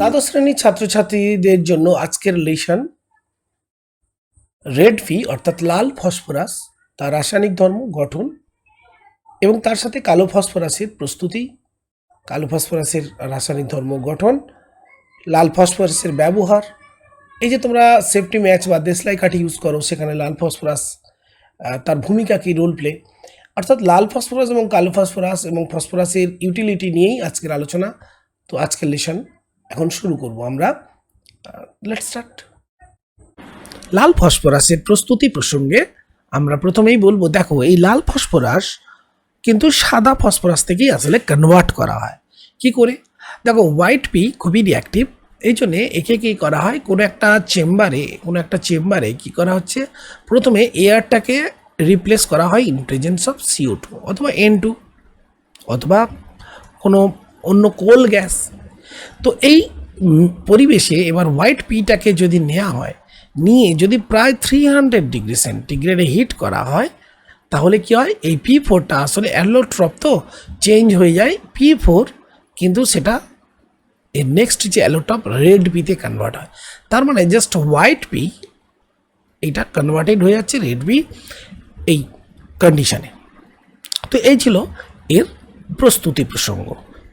দ্বাদশ শ্রেণির ছাত্রছাত্রীদের জন্য আজকের লেশন। রেড ফি অর্থাৎ লাল ফসফরাস, তার রাসায়নিক ধর্ম, গঠন এবং তার সাথে কালো ফসফরাসের প্রস্তুতি। কালো ফসফরাসের রাসায়নিক ধর্ম, গঠন। লাল ফসফরাসের ব্যবহার। এই যে তোমরা সেফটি ম্যাচ বা দেশলাই কাঠি ইউজ করো, সেখানে লাল ফসফরাস তার ভূমিকা কী রোল প্লে অর্থাৎ লাল ফসফরাস এবং কালো ফসফরাস এবং ফসফরাসের ইউটিলিটি নিয়েই আজকের আলোচনা। তো আজকের লেসন এখন শুরু করব আমরা। লেট স্টার্ট লাল ফসফরাসের প্রস্তুতি প্রসঙ্গে আমরা প্রথমেই বলব, দেখো, এই লাল ফসফরাস কিন্তু সাদা ফসফরাস থেকেই আসলে কনভার্ট করা হয়। কি করে? দেখো হোয়াইট পি খুবই রিয়াক্টিভ এই জন্যে একে কী করা হয়? কোনো একটা চেম্বারে, কোনো একটা চেম্বারে কী করা হচ্ছে? প্রথমে এয়ারটাকে রিপ্লেস করা হয় in presence of CO two অথবা এন টু অথবা কোনো অন্য কোল গ্যাস তো এই পরিবেশে এবার হোয়াইট পিটাকে যদি নেওয়া হয়, নিয়ে যদি প্রায় থ্রি হান্ড্রেড ডিগ্রি সেন্টিগ্রেডে হিট করা হয়, তাহলে কি হয়? এই পি ফোরটা আসলে অ্যালোট্রপ তো চেঞ্জ হয়ে যায়। পি ফোর কিন্তু সেটা এর নেক্সট যে অ্যালোটপ রেড পিতে কনভার্ট হয়। তার মানে জাস্ট হোয়াইট পি এটা কনভার্টেড হয়ে যাচ্ছে রেড পি এই কন্ডিশনে তো এই ছিল এর প্রস্তুতি প্রসঙ্গ।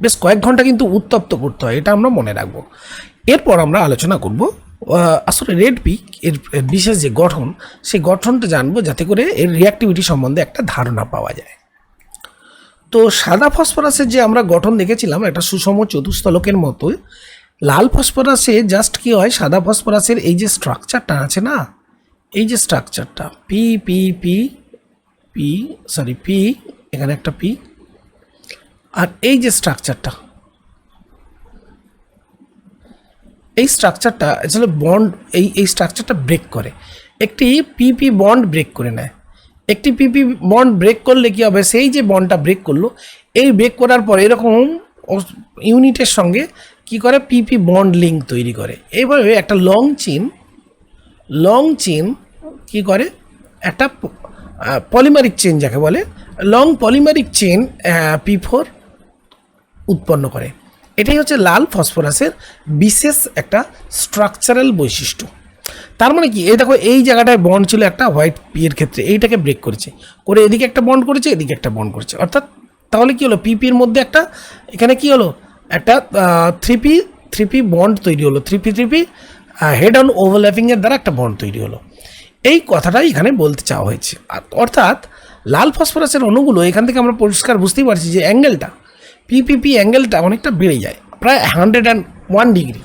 বেশ কয়েক ঘণ্টা কিন্তু উত্তপ্ত করতে হয়, এটা আমরা মনে রাখব। এরপর আমরা আলোচনা করব আসলে রেড পিক এর বিশেষ যে গঠন, সেই গঠনটা জানব যাতে করে এর রিয়াক্টিভিটি সম্বন্ধে একটা ধারণা পাওয়া যায়। তো সাদা ফসফরাসের যে আমরা গঠন দেখেছিলাম, একটা সুষম চতুস্তলকের মতো, লাল ফসফরাসে জাস্ট কি হয়, সাদা ফসফরাসের এই যে স্ট্রাকচারটা আছে না, এই যে স্ট্রাকচারটা P P P P sorry P এখানে একটা পি আর এই যে স্ট্রাকচারটা এই স্ট্রাকচারটা আসলে বন্ড এই এই স্ট্রাকচারটা ব্রেক করে। একটি পিপি বন্ড ব্রেক করে নেয়। একটি পিপি বন্ড ব্রেক করলে কি হবে? সেই যে বন্ডটা ব্রেক করল, এই ব্রেক করার পর এরকম ইউনিটের সঙ্গে কি করে? পিপি বন্ড লিঙ্ক তৈরি করে। এইভাবে একটা লং চেন লং চেন কি করে? একটা পলিমারিক চেন যাকে বলে long polymeric chain P four উৎপন্ন করে। এটাই হচ্ছে লাল ফসফরাসের বিশেষ একটা স্ট্রাকচারাল বৈশিষ্ট্য। তার মানে কি? এই দেখো, এই জায়গাটায় বন্ড ছিল একটা হোয়াইট পিয়ের ক্ষেত্রে। এইটাকে ব্রেক করেছে। করে এদিকে একটা বন্ড করেছে, এদিকে একটা বন্ড করেছে। অর্থাৎ তাহলে কি হলো? পিপির মধ্যে একটা, এখানে কি হলো? একটা three P three P bond তৈরি হলো। Three P three P head on ওভারল্যাপিংয়ের দ্বারা একটা বন্ড তৈরি হলো। এই কথাটাই এখানে বলতে চাওয়া হয়েছে। অর্থাৎ, লাল ফসফরাসের অণুগুলো এখান থেকে আমরা পরিষ্কার বুঝতেই পারছি যে অ্যাঙ্গেলটা পিপিপি অ্যাঙ্গেলটা অনেকটা বেড়ে যায়, প্রায় হান্ড্রেড অ্যান্ড ওয়ান ডিগ্রি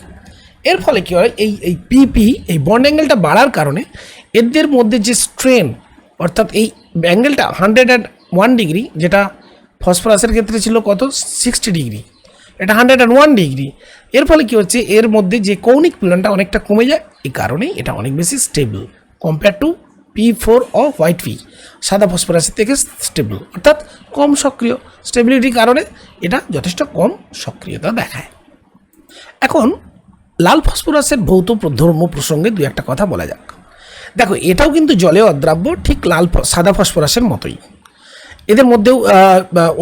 এর ফলে কী হয়, এই এই পিপি এই বন্ড অ্যাঙ্গেলটা বাড়ার কারণে এদের মধ্যে যে স্ট্রেন অর্থাৎ এই অ্যাঙ্গেলটা হান্ড্রেড অ্যান্ড ওয়ান ডিগ্রি যেটা ফসফরাসের ক্ষেত্রে ছিল কত? সিক্সটি ডিগ্রি এটা হান্ড্রেড অ্যান্ড ওয়ান ডিগ্রি এর ফলে কী হচ্ছে, এর মধ্যে যে কৌণিক পীড়নটা অনেকটা কমে যায় এই কারণেই এটা অনেক বেশি stable compare to P four O white P সাদা ফসফরাসের থেকে স্টেবল অর্থাৎ কম সক্রিয়। স্টেবিলিটির কারণে এটা যথেষ্ট কম সক্রিয়তা দেখায়। এখন, লাল ফসফরাসের ভৌত ধর্ম প্রসঙ্গে দু একটা কথা বলা যাক। দেখো, এটাও কিন্তু জলে অদ্রাব্য, ঠিক লাল সাদা ফসফরাসের মতোই। এদের মধ্যেও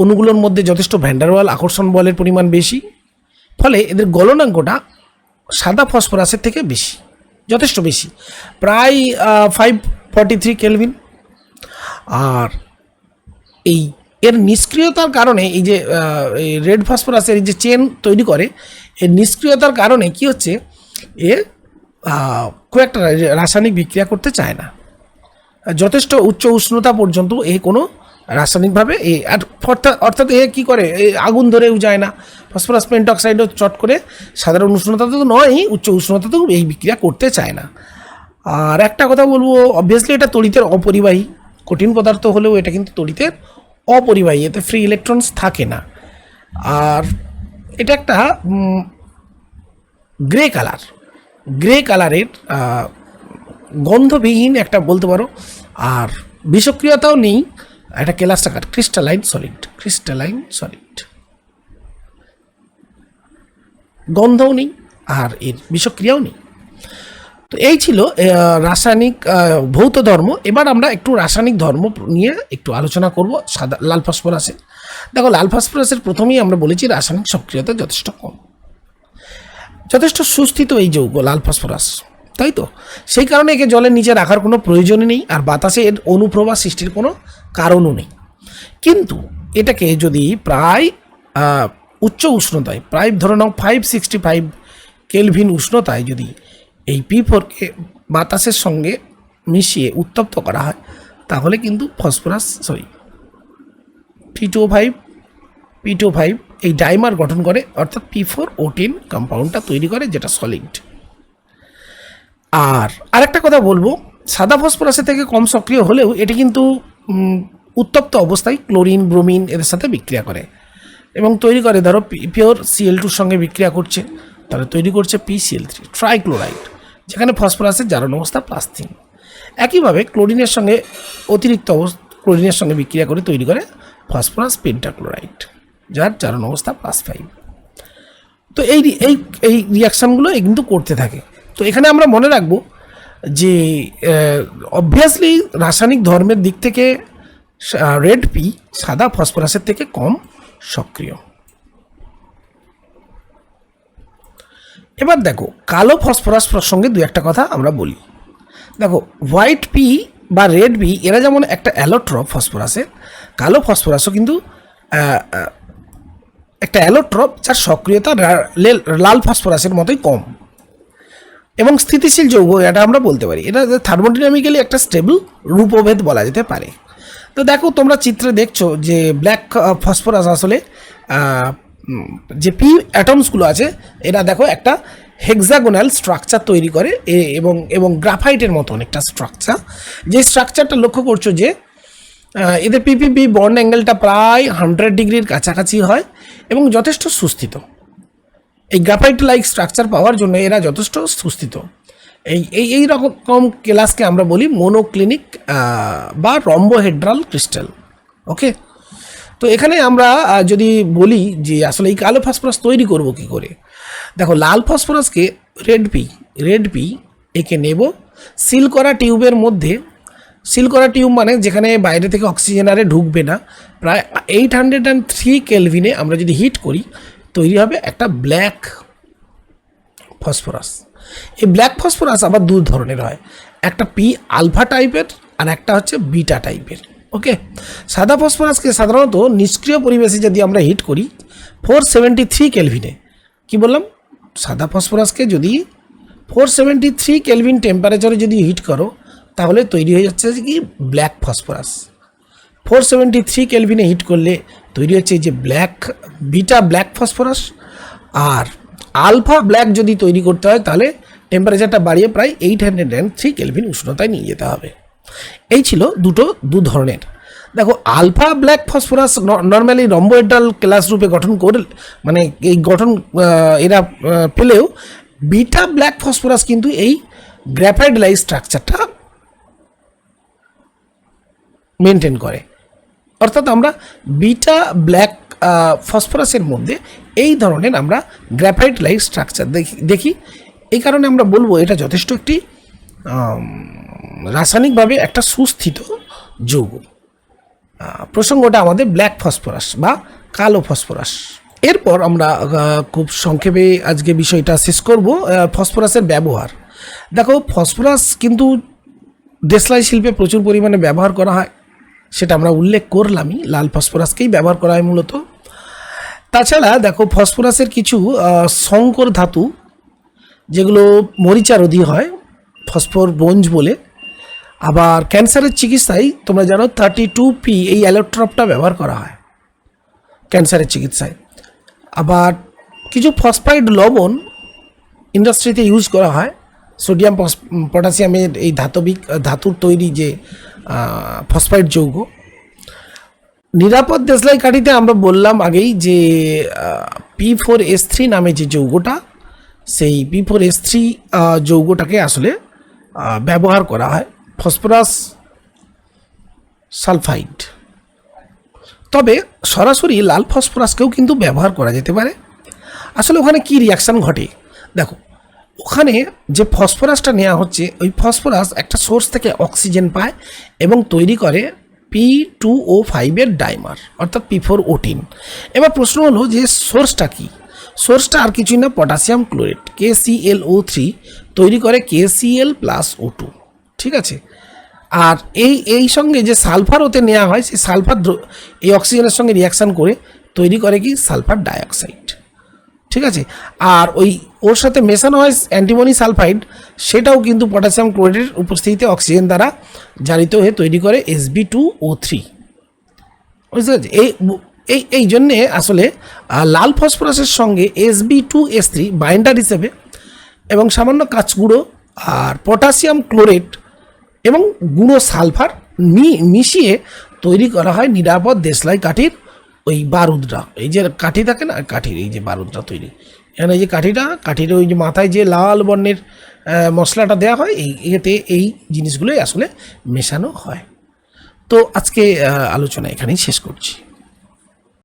অণুগুলোর মধ্যে যথেষ্ট ভ্যান্ডারওয়াল আকর্ষণ বলের পরিমাণ বেশি, ফলে এদের গলনাঙ্কটা সাদা ফসফরাসের থেকে বেশি, যথেষ্ট বেশি। প্রায় ফাইভ ফর্টি থ্রি কেলভিন আর এই এর নিষ্ক্রিয়তার কারণে এই যে রেড ফসফরাসের এই যে চেন তৈরি করে, এর নিষ্ক্রিয়তার কারণে কি হচ্ছে, এ খুব একটা রাসায়নিক বিক্রিয়া করতে চায় না। যথেষ্ট উচ্চ উষ্ণতা পর্যন্ত এ কোনো রাসায়নিকভাবে এ, আর অর্থাৎ অর্থাৎ এ কী করে, এ আগুন ধরেও যায় না। ফসফরাস পেন্টক্সাইডও চট করে সাধারণ উষ্ণতা তো নয়ই, উচ্চ উষ্ণতাতেও এই বিক্রিয়া করতে চায় না। আর একটা কথা বলব অবভিয়াসলি এটা তড়িতের অপরিবাহী। কঠিন পদার্থ হলেও এটা কিন্তু তড়িতের অপরিবাহী, এতে ফ্রি ইলেকট্রনস থাকে না। আর এটা একটা গ্রে কালার গ্রে কালারের গন্ধবিহীন একটা বলতে পারো। আর বিষক্রিয়তাও নেই একটা কেলাস্টাকার ক্রিস্টালাইন সলিড ক্রিস্টালাইন সলিড গন্ধও নেই, আর এর বিষক্রিয়াও নেই। তো এই ছিল রাসায়নিক ভৌত ধর্ম। এবার আমরা একটু রাসায়নিক ধর্ম নিয়ে একটু আলোচনা করব, সাদা, লাল ফসফরাসের। দেখো, লাল ফসফরাসের প্রথমেই আমরা বলেছি রাসায়নিক সক্রিয়তা যথেষ্ট কম। যথেষ্ট সুস্থিত এই যৌগ, লাল ফসফরাস, তাই তো? সেই কারণে একে জলের নিচে রাখার কোনো প্রয়োজনই নেই, আর বাতাসে এর অনুপ্রবাহ সৃষ্টির কোনো কারণও নেই। কিন্তু এটাকে যদি প্রায় উচ্চ উষ্ণতায়, প্রায় ধরে নাও ফাইভ সিক্সটি ফাইভ কেলভিন উষ্ণতায় যদি এই পি ফোরকে বাতাসের সঙ্গে মিশিয়ে উত্তপ্ত করা হয়, তাহলে কিন্তু phosphorus sorry P two five P two five এই ডাইমার গঠন করে, অর্থাৎ পি ফোর ওটিন কম্পাউন্ডটা তৈরি করে, যেটা সলিড আর আরেকটা কথা বলব, সাদা ফসফরাসের থেকে কম সক্রিয় হলেও এটি কিন্তু উত্তপ্ত অবস্থায় ক্লোরিন, ব্রোমিন এদের সাথে বিক্রিয়া করে। এবং তৈরি করে, ধরো পিওর সিএল টুর সঙ্গে বিক্রিয়া করছে, তাহলে তৈরি করছে পিসিএল থ্রি ট্রাইক্লোরাইড যেখানে ফসফরাসের জারণ অবস্থা প্লাস তিন একইভাবে ক্লোরিনের সঙ্গে অতিরিক্ত অবস্থা ক্লোরিনের সঙ্গে বিক্রিয়া করে তৈরি করে ফসফরাস পেন্টাক্লোরাইড যার জারণ অবস্থা প্লাস ফাইভ তো এই এই এই রিয়াকশানগুলো কিন্তু করতে থাকে। তো এখানে আমরা মনে রাখব যে অবভিয়াসলি রাসায়নিক ধর্মের দিক থেকে রেড পি সাদা ফসফরাসের থেকে কম সক্রিয়। এবার দেখো, কালো ফসফরাস প্রসঙ্গে দু একটা কথা আমরা বলি। দেখো হোয়াইট পি বা রেড পি এরা যেমন একটা অ্যালোট্রপ ফসফরাসের কালো ফসফরাসও কিন্তু একটা অ্যালোট্রপ যার সক্রিয়তা লাল ফসফরাসের মতোই কম। এবং স্থিতিশীল যৌগ, এটা আমরা বলতে পারি। এটা থার্মোডিনামিক্যালি একটা স্টেবল রূপভেদ বলা যেতে পারে। তো দেখো, তোমরা চিত্রে দেখছ যে ব্ল্যাক ফসফরাস আসলে যে পি অ্যাটমসগুলো আছে, এরা দেখো একটা হেক্সাগোনাল স্ট্রাকচার তৈরি করে এবং এবং গ্রাফাইটের মতন একটা স্ট্রাকচার যে স্ট্রাকচারটা লক্ষ্য করছ যে এদের পিপিপি বন্ড অ্যাঙ্গেলটা প্রায় হান্ড্রেড ডিগ্রির কাছাকাছি হয় এবং যথেষ্ট সুস্থিত। এই গ্রাফাইট লাইক স্ট্রাকচার পাওয়ার জন্য এরা যথেষ্ট সুস্থিত। এই এই এই রকম ক্লাসকে আমরা বলি মোনোক্লিনিক বা রম্বোহেড্রাল ক্রিস্টাল ওকে তো এখানে আমরা যদি বলি যে আসলে এই কালো ফসফরাস তৈরি করব কি করে? দেখো, লাল ফসফরাসকে রেড পি রেড পি একে নেব, সিল করা টিউবের মধ্যে। সিল করা টিউব মানে যেখানে বাইরে থেকে অক্সিজেন আরে ঢুকবে না। প্রায় এইট হান্ড্রেড অ্যান্ড থ্রি কেলভিনে আমরা যদি হিট করি, তৈরি হবে একটা ব্ল্যাক ফসফরাস। এই ব্ল্যাক ফসফরাস আবার দু ধরনের হয়, একটা পি আলফা টাইপের আর একটা হচ্ছে বিটা টাইপের ওকে সাদা ফসফরাসকে সাধারণত নিষ্ক্রিয় পরিবেশে যদি আমরা হিট করি ফোর সেভেন্টি থ্রি কেলভিনে কী বললাম? সাদা ফসফরাসকে যদি ফোর সেভেন্টি থ্রি কেলভিন টেম্পারেচারে যদি হিট করো, তাহলে তৈরি হয়ে যাচ্ছে কি? Black phosphorus four seventy three কেলভিনে heat করলে তৈরি হচ্ছে যে ব্ল্যাক বিটা ব্ল্যাক ফসফরাস আর আলফা ব্ল্যাক যদি তৈরি করতে হয়, তাহলে টেম্পারেচারটা বাড়িয়ে প্রায় eight hundred and three kelvin উষ্ণতায় নিয়ে যেতে হবে। এই ছিল দুটো দু ধরনের। দেখো, alpha, black, phosphorus normally rhomboidal class রূপে গঠন করে মানে এই গঠন এরা পেলেও বিটা, ব্ল্যাক, ফসফরাস কিন্তু এই গ্র্যাফাইড লাই স্ট্রাকচারটা মেনটেন করে। অর্থাৎ আমরা বিটা, ব্ল্যাক ফসফরাসের মধ্যে এই ধরনের আমরা গ্র্যাফাইট লাইট স্ট্রাকচার দেখি দেখি। এই কারণে আমরা বলব এটা যথেষ্ট একটি রাসায়নিকভাবে একটা সুস্থিত যৌগ। প্রসঙ্গটা আমাদের ব্ল্যাক ফসফরাস বা কালো ফসফরাস এরপর আমরা খুব সংক্ষেপে আজকে বিষয়টা শেষ করব ফসফরাসের ব্যবহার। দেখো ফসফরাস কিন্তু দেশলাই শিল্পে প্রচুর পরিমাণে ব্যবহার করা হয়, সেটা আমরা উল্লেখ করলামই, লাল ফসফরাসকেই ব্যবহার করা হয় মূলত। তাছাড়া দেখো ফসফরাসের কিছু সংকর ধাতু, যেগুলো মরিচারোধী হয় ফসফর ব্রোঞ্জ বলে আবার ক্যান্সারের চিকিৎসায় তোমরা জানো থার্টি টু পি এই অ্যালোট্রপটা ব্যবহার করা হয়, ক্যান্সারের চিকিৎসায়। আবার কিছু ফসফাইড লবণ ইন্ডাস্ট্রিতে ইউজ করা হয় সোডিয়াম পটাশিয়ামের এই ধাতবিক ধাতুর তৈরি যে ফসফাইড যৌগ। নিরাপদ দেশলাই কাঠিতে আমরা বললাম আগেই যে পি ফোর এস থ্রি নামে যে যৌগটা, সেই পি ফোর এস থ্রি যৌগটাকে আসলে ব্যবহার করা হয়। Phosphorus sulphide. তবে সরাসরি লাল ফসফরাসকেও কিন্তু ব্যবহার করা যেতে পারে। আসলে ওখানে কি রিয়াকশান ঘটে? দেখো, ওখানে যে ফসফরাসটা নেওয়া হচ্ছে, ওই ফসফরাস একটা সোর্স থেকে অক্সিজেন পায় এবং তৈরি করে পি টু ও ফাইভের ডাইমার অর্থাৎ পি ফোর ওটিন এবার প্রশ্ন হলো যে সোর্সটা কি? সোর্সটা আর কিছুই না potassium chlorate K C L O three তৈরি করে K C L plus O two ঠিক আছে? আর এই এই সঙ্গে যে সালফার ওতে নেওয়া হয়, সেই সালফার এই অক্সিজেনের সঙ্গে রিয়াকশান করে তৈরি করে কি? Sulphur dioxide. ঠিক আছে? আর ওই, ওর সাথে মেশানো হয় অ্যান্টিমনি সালফাইড, সেটাও কিন্তু পটাশিয়াম ক্লোরাইডের উপস্থিতিতে অক্সিজেন দ্বারা জারিত হয়ে তৈরি করে এসবি টু ও থ্রি বুঝতে পারছি এই এই এই জন্যে আসলে লাল ফসফরাসের সঙ্গে SB two S three binder হিসেবে এবং সামান্য কাঁচ গুঁড়ো আর পটাশিয়াম ক্লোরেট এবং গুঁড়ো সালফার মিশিয়ে তৈরি করা হয় নিরাপদ দেশলাই কাঠির ওই বারুদরা। এই যে কাঠি থাকে না, কাঠির এই যে বারুদরা তৈরি। এখানে এই যে কাঠিটা, কাঠির ওই যে মাথায় যে লাল বর্ণের মশলাটা দেওয়া হয়, এই এতে এই জিনিসগুলোই আসলে মেশানো হয়। তো আজকে আলোচনা এখানেই শেষ করছি।